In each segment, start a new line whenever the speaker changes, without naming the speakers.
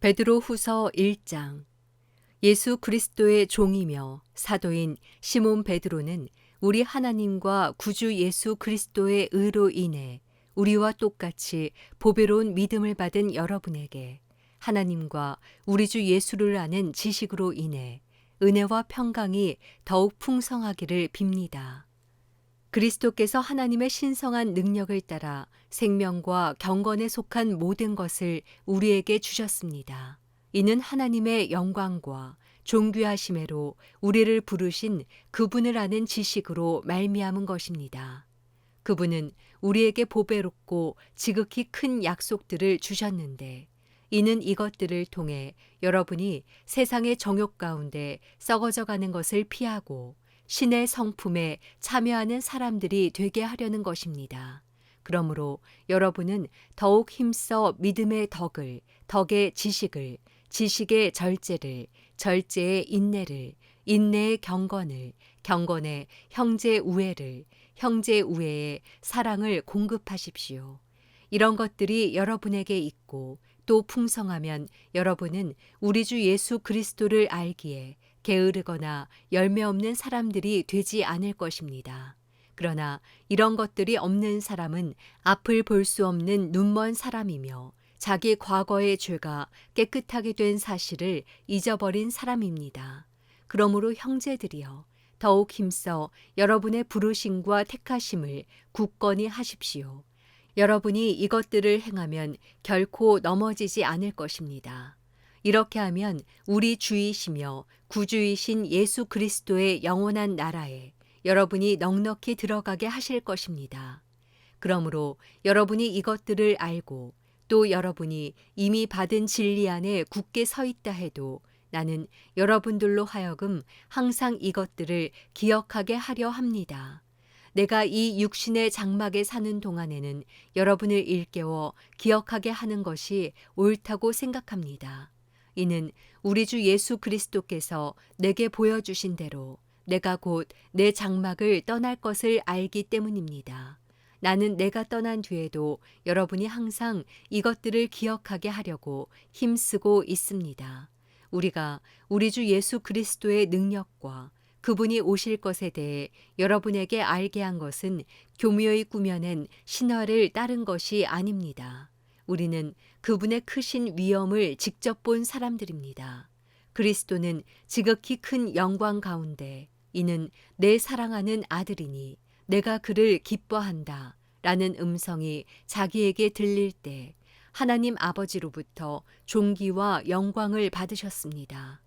베드로 후서 1장 예수 그리스도의 종이며 사도인 시몬 베드로는 우리 하나님과 구주 예수 그리스도의 의로 인해 우리와 똑같이 보배로운 믿음을 받은 여러분에게 하나님과 우리 주 예수를 아는 지식으로 인해 은혜와 평강이 더욱 풍성하기를 빕니다. 그리스도께서 하나님의 신성한 능력을 따라 생명과 경건에 속한 모든 것을 우리에게 주셨습니다. 이는 하나님의 영광과 존귀하심으로 우리를 부르신 그분을 아는 지식으로 말미암은 것입니다. 그분은 우리에게 보배롭고 지극히 큰 약속들을 주셨는데 이는 이것들을 통해 여러분이 세상의 정욕 가운데 썩어져 가는 것을 피하고 신의 성품에 참여하는 사람들이 되게 하려는 것입니다. 그러므로 여러분은 더욱 힘써 믿음의 덕을, 덕의 지식을, 지식의 절제를, 절제의 인내를, 인내의 경건을, 경건의 형제 우애를, 형제 우애의 사랑을 공급하십시오. 이런 것들이 여러분에게 있고 또 풍성하면 여러분은 우리 주 예수 그리스도를 알기에 게으르거나 열매 없는 사람들이 되지 않을 것입니다. 그러나 이런 것들이 없는 사람은 앞을 볼 수 없는 눈먼 사람이며 자기 과거의 죄가 깨끗하게 된 사실을 잊어버린 사람입니다. 그러므로 형제들이여 더욱 힘써 여러분의 부르심과 택하심을 굳건히 하십시오. 여러분이 이것들을 행하면 결코 넘어지지 않을 것입니다. 이렇게 하면 우리 주이시며 구주이신 예수 그리스도의 영원한 나라에 여러분이 넉넉히 들어가게 하실 것입니다. 그러므로 여러분이 이것들을 알고 또 여러분이 이미 받은 진리 안에 굳게 서 있다 해도 나는 여러분들로 하여금 항상 이것들을 기억하게 하려 합니다. 내가 이 육신의 장막에 사는 동안에는 여러분을 일깨워 기억하게 하는 것이 옳다고 생각합니다. 이는 우리 주 예수 그리스도께서 내게 보여주신 대로 내가 곧 내 장막을 떠날 것을 알기 때문입니다. 나는 내가 떠난 뒤에도 여러분이 항상 이것들을 기억하게 하려고 힘쓰고 있습니다. 우리가 우리 주 예수 그리스도의 능력과 그분이 오실 것에 대해 여러분에게 알게 한 것은 교묘히 꾸며낸 신화를 따른 것이 아닙니다. 우리는 그분의 크신 위엄을 직접 본 사람들입니다. 그리스도는 지극히 큰 영광 가운데 이는 내 사랑하는 아들이니 내가 그를 기뻐한다 라는 음성이 자기에게 들릴 때 하나님 아버지로부터 존귀와 영광을 받으셨습니다.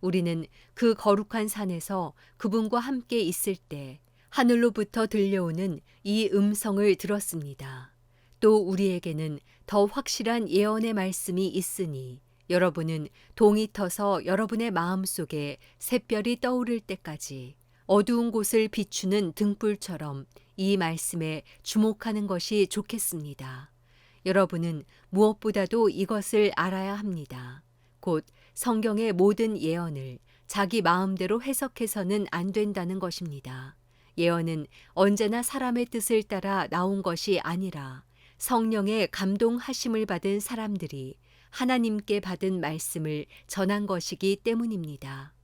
우리는 그 거룩한 산에서 그분과 함께 있을 때 하늘로부터 들려오는 이 음성을 들었습니다. 또 우리에게는 더 확실한 예언의 말씀이 있으니 여러분은 동이 터서 여러분의 마음 속에 샛별이 떠오를 때까지 어두운 곳을 비추는 등불처럼 이 말씀에 주목하는 것이 좋겠습니다. 여러분은 무엇보다도 이것을 알아야 합니다. 곧 성경의 모든 예언을 자기 마음대로 해석해서는 안 된다는 것입니다. 예언은 언제나 사람의 뜻을 따라 나온 것이 아니라 성령의 감동하심을 받은 사람들이 하나님께 받은 말씀을 전한 것이기 때문입니다.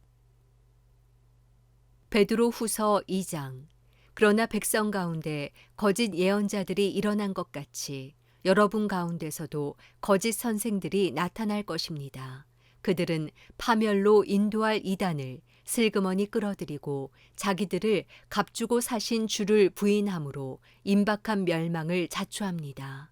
베드로 후서 2장 그러나 백성 가운데 거짓 예언자들이 일어난 것 같이 여러분 가운데서도 거짓 선생들이 나타날 것입니다. 그들은 파멸로 인도할 이단을 슬그머니 끌어들이고 자기들을 값주고 사신 주를 부인함으로 임박한 멸망을 자초합니다.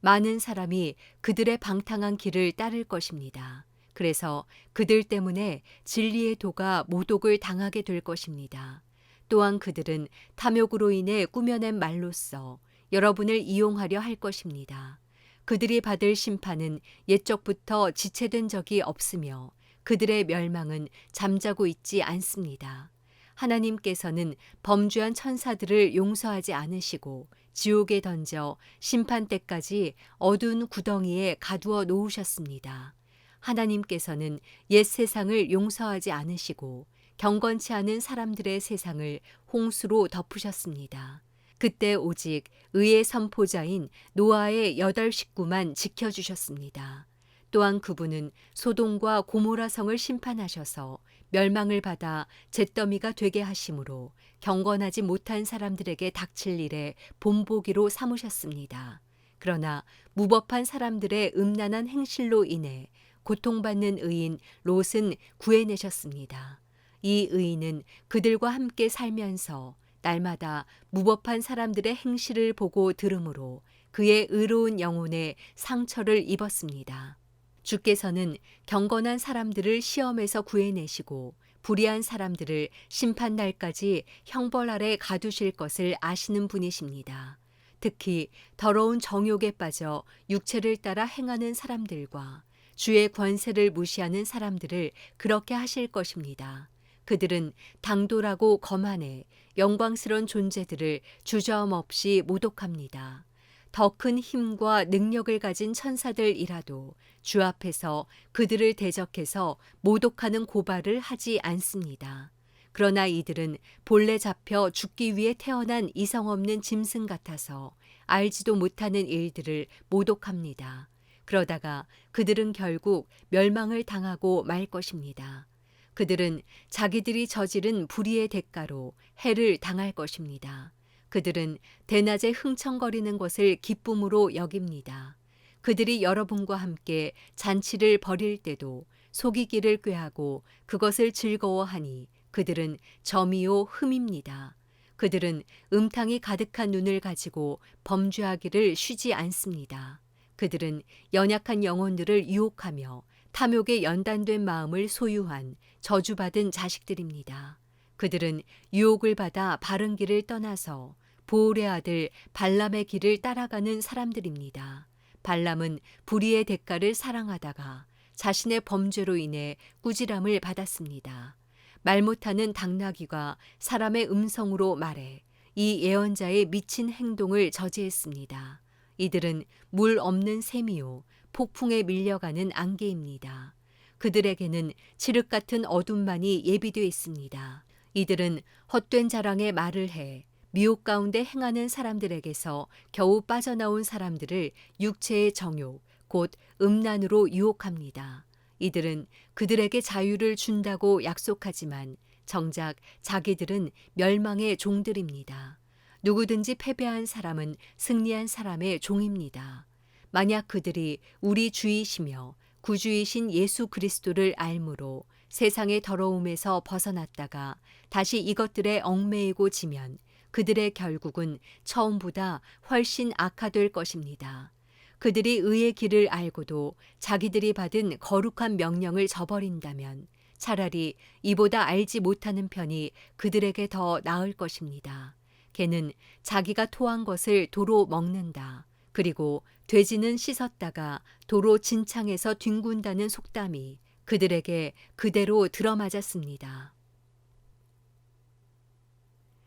많은 사람이 그들의 방탕한 길을 따를 것입니다. 그래서 그들 때문에 진리의 도가 모독을 당하게 될 것입니다. 또한 그들은 탐욕으로 인해 꾸며낸 말로써 여러분을 이용하려 할 것입니다. 그들이 받을 심판은 옛적부터 지체된 적이 없으며 그들의 멸망은 잠자고 있지 않습니다. 하나님께서는 범죄한 천사들을 용서하지 않으시고 지옥에 던져 심판 때까지 어두운 구덩이에 가두어 놓으셨습니다. 하나님께서는 옛 세상을 용서하지 않으시고 경건치 않은 사람들의 세상을 홍수로 덮으셨습니다. 그때 오직 의의 선포자인 노아의 여덟 식구만 지켜주셨습니다. 또한 그분은 소돔과 고모라 성을 심판하셔서 멸망을 받아 잿더미가 되게 하심으로 경건하지 못한 사람들에게 닥칠 일에 본보기로 삼으셨습니다. 그러나 무법한 사람들의 음란한 행실로 인해 고통받는 의인 롯은 구해내셨습니다. 이 의인은 그들과 함께 살면서 날마다 무법한 사람들의 행실을 보고 들으므로 그의 의로운 영혼에 상처를 입었습니다. 주께서는 경건한 사람들을 시험에서 구해내시고 불의한 사람들을 심판 날까지 형벌 아래 가두실 것을 아시는 분이십니다. 특히 더러운 정욕에 빠져 육체를 따라 행하는 사람들과 주의 권세를 무시하는 사람들을 그렇게 하실 것입니다. 그들은 당돌하고 거만해 영광스러운 존재들을 주저함 없이 모독합니다. 더 큰 힘과 능력을 가진 천사들이라도 주 앞에서 그들을 대적해서 모독하는 고발을 하지 않습니다. 그러나 이들은 본래 잡혀 죽기 위해 태어난 이성 없는 짐승 같아서 알지도 못하는 일들을 모독합니다. 그러다가 그들은 결국 멸망을 당하고 말 것입니다. 그들은 자기들이 저지른 불의의 대가로 해를 당할 것입니다. 그들은 대낮에 흥청거리는 것을 기쁨으로 여깁니다. 그들이 여러분과 함께 잔치를 벌일 때도 속이기를 꾀하고 그것을 즐거워하니 그들은 점이요 흠입니다. 그들은 음탕이 가득한 눈을 가지고 범죄하기를 쉬지 않습니다. 그들은 연약한 영혼들을 유혹하며 탐욕에 연단된 마음을 소유한 저주받은 자식들입니다. 그들은 유혹을 받아 바른 길을 떠나서 보울의 아들 발람의 길을 따라가는 사람들입니다. 발람은 불의의 대가를 사랑하다가 자신의 범죄로 인해 꾸지람을 받았습니다. 말 못하는 당나귀가 사람의 음성으로 말해 이 예언자의 미친 행동을 저지했습니다. 이들은 물 없는 샘이요 폭풍에 밀려가는 안개입니다. 그들에게는 칠흑 같은 어둠만이 예비되어 있습니다. 이들은 헛된 자랑에 말을 해 미혹 가운데 행하는 사람들에게서 겨우 빠져나온 사람들을 육체의 정욕, 곧 음란으로 유혹합니다. 이들은 그들에게 자유를 준다고 약속하지만 정작 자기들은 멸망의 종들입니다. 누구든지 패배한 사람은 승리한 사람의 종입니다. 만약 그들이 우리 주이시며 구주이신 예수 그리스도를 알므로 세상의 더러움에서 벗어났다가 다시 이것들에 얽매이고 지면 그들의 결국은 처음보다 훨씬 악화될 것입니다. 그들이 의의 길을 알고도 자기들이 받은 거룩한 명령을 저버린다면 차라리 이보다 알지 못하는 편이 그들에게 더 나을 것입니다. 개는 자기가 토한 것을 도로 먹는다. 그리고 돼지는 씻었다가 도로 진창에서 뒹군다는 속담이 그들에게 그대로 들어맞았습니다.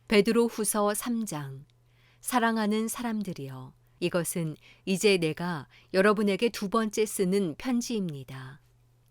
베드로 후서 3장 사랑하는 사람들이여 이것은 이제 내가 여러분에게 두 번째 쓰는 편지입니다.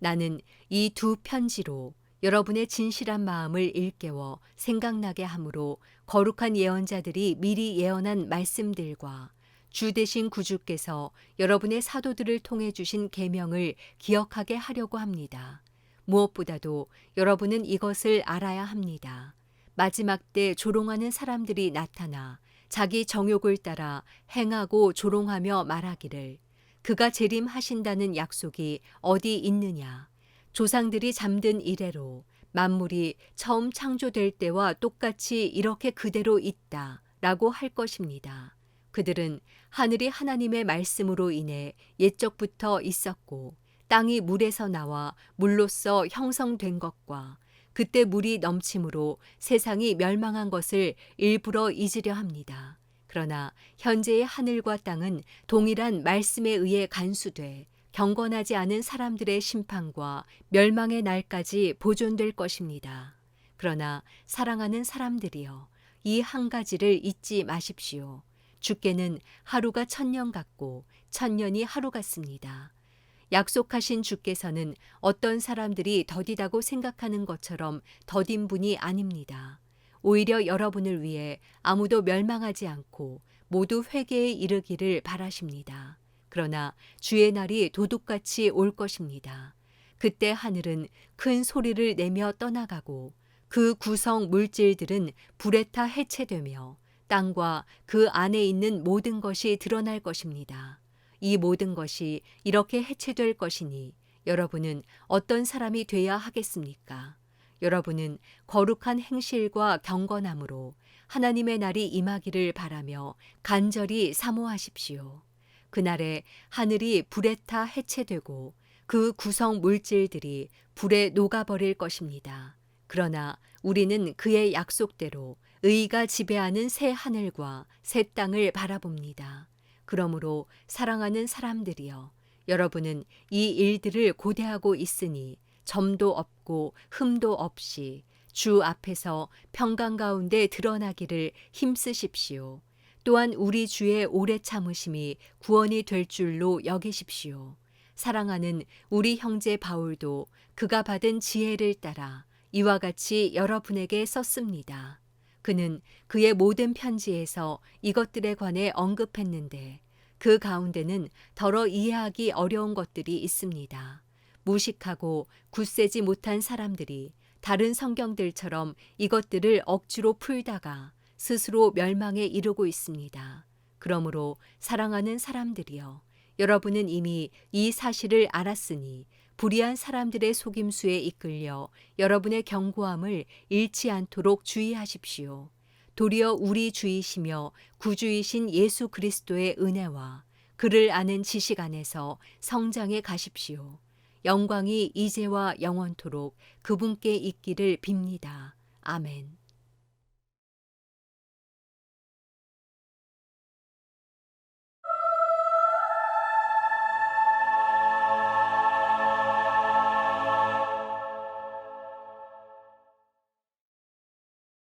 나는 이 두 편지로 여러분의 진실한 마음을 일깨워 생각나게 하므로 거룩한 예언자들이 미리 예언한 말씀들과 주 대신 구주께서 여러분의 사도들을 통해 주신 계명을 기억하게 하려고 합니다. 무엇보다도 여러분은 이것을 알아야 합니다. 마지막 때 조롱하는 사람들이 나타나 자기 정욕을 따라 행하고 조롱하며 말하기를 그가 재림하신다는 약속이 어디 있느냐. 조상들이 잠든 이래로 만물이 처음 창조될 때와 똑같이 이렇게 그대로 있다. 라고 할 것입니다. 그들은 하늘이 하나님의 말씀으로 인해 옛적부터 있었고 땅이 물에서 나와 물로써 형성된 것과 그때 물이 넘침으로 세상이 멸망한 것을 일부러 잊으려 합니다. 그러나 현재의 하늘과 땅은 동일한 말씀에 의해 간수돼 경건하지 않은 사람들의 심판과 멸망의 날까지 보존될 것입니다. 그러나 사랑하는 사람들이여 이 한 가지를 잊지 마십시오. 주께는 하루가 천년 같고 천년이 하루 같습니다. 약속하신 주께서는 어떤 사람들이 더디다고 생각하는 것처럼 더딘 분이 아닙니다. 오히려 여러분을 위해 아무도 멸망하지 않고 모두 회개에 이르기를 바라십니다. 그러나 주의 날이 도둑같이 올 것입니다. 그때 하늘은 큰 소리를 내며 떠나가고 그 구성 물질들은 불에 타 해체되며 땅과 그 안에 있는 모든 것이 드러날 것입니다. 이 모든 것이 이렇게 해체될 것이니 여러분은 어떤 사람이 돼야 하겠습니까? 여러분은 거룩한 행실과 경건함으로 하나님의 날이 임하기를 바라며 간절히 사모하십시오. 그날에 하늘이 불에 타 해체되고 그 구성 물질들이 불에 녹아버릴 것입니다. 그러나 우리는 그의 약속대로 의가 지배하는 새 하늘과 새 땅을 바라봅니다. 그러므로 사랑하는 사람들이여, 여러분은 이 일들을 고대하고 있으니 점도 없고 흠도 없이 주 앞에서 평강 가운데 드러나기를 힘쓰십시오. 또한 우리 주의 오래 참으심이 구원이 될 줄로 여기십시오. 사랑하는 우리 형제 바울도 그가 받은 지혜를 따라 이와 같이 여러분에게 썼습니다. 그는 그의 모든 편지에서 이것들에 관해 언급했는데 그 가운데는 더러 이해하기 어려운 것들이 있습니다. 무식하고 굳세지 못한 사람들이 다른 성경들처럼 이것들을 억지로 풀다가 스스로 멸망에 이르고 있습니다. 그러므로 사랑하는 사람들이여, 여러분은 이미 이 사실을 알았으니 불의한 사람들의 속임수에 이끌려 여러분의 경고함을 잃지 않도록 주의하십시오. 도리어 우리 주이시며 구주이신 예수 그리스도의 은혜와 그를 아는 지식 안에서 성장해 가십시오. 영광이 이제와 영원토록 그분께 있기를 빕니다. 아멘.